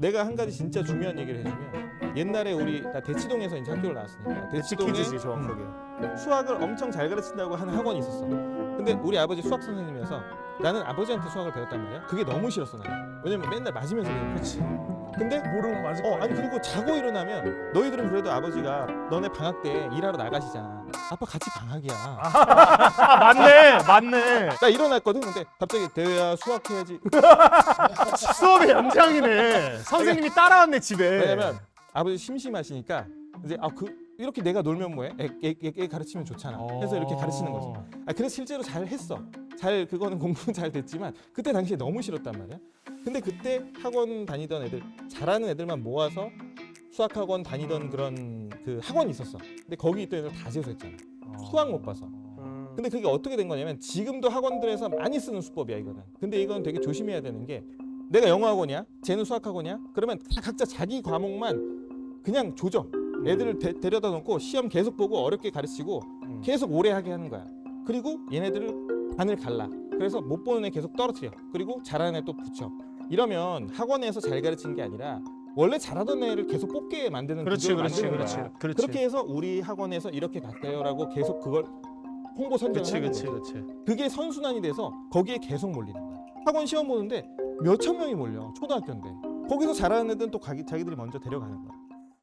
내가 한 가지 진짜 중요한 얘기를 해주면 옛날에 우리 나 대치동에서 이제 학교를 나왔으니까 대치동에 키즈지 정확하게. 음, 수학을 엄청 잘 가르친다고 하는 학원이 있었어. 근데 우리 아버지 수학 선생님이어서 나는 아버지한테 수학을 배웠단 말이야. 그게 너무 싫었어 나는. 왜냐면 맨날 맞으면서 배웠 그렇지. 근데 모르면 맞을 어 거야. 아니 그리고 자고 일어나면 너희들은 그래도 아버지가 너네 방학 때 일하러 나가시잖아. 아빠 같이 방학이야. 아 맞네, 맞네. 나 일어났거든. 근데 갑자기 대야 수학해야지. 수업의 연장이네. 선생님이 따라왔네 집에. 왜냐면 아버지 심심하시니까 이제 아 그 이렇게 내가 놀면 뭐해? 애, 애, 애, 애 가르치면 좋잖아. 해서 이렇게 가르치는 거지. 아 그래서 실제로 잘 했어. 잘 그거는 공부는 잘 됐지만 그때 당시에 너무 싫었단 말이야. 근데 그때 학원 다니던 애들 잘하는 애들만 모아서 수학 학원 다니던 그런 그 학원이 있었어. 근데 거기 있던 애들 다 재수했잖아. 수학 못 봐서. 음. 근데 그게 어떻게 된 거냐면 지금도 학원들에서 많이 쓰는 수법이야 이거는. 근데 이건 되게 조심해야 되는 게 내가 영어 학원이야, 쟤는 수학 학원이야. 그러면 다 각자 자기 과목만 그냥 조져. 애들을 데, 데려다 놓고 시험 계속 보고 어렵게 가르치고 음. 계속 오래 하게 하는 거야. 그리고 얘네들을 반을 갈라. 그래서 못 보는 애 계속 떨어뜨려. 그리고 잘하는 애 또 붙여. 이러면 학원에서 잘 가르치는 게 아니라 원래 잘하던 애를 계속 뽑게 만드는 그렇지, 그렇지, 만드는 그렇지, 거야. 그렇지. 그렇게 해서 우리 학원에서 이렇게 갈까요라고 계속 그걸 홍보 선전을 그렇지, 하는 그렇지, 거지. 그렇지. 그게 선순환이 돼서 거기에 계속 몰리는 거야. 학원 시험 보는데 몇 천 명이 몰려. 초등학교인데. 거기서 잘하는 애들은 또 가기, 자기들이 먼저 데려가는 거야.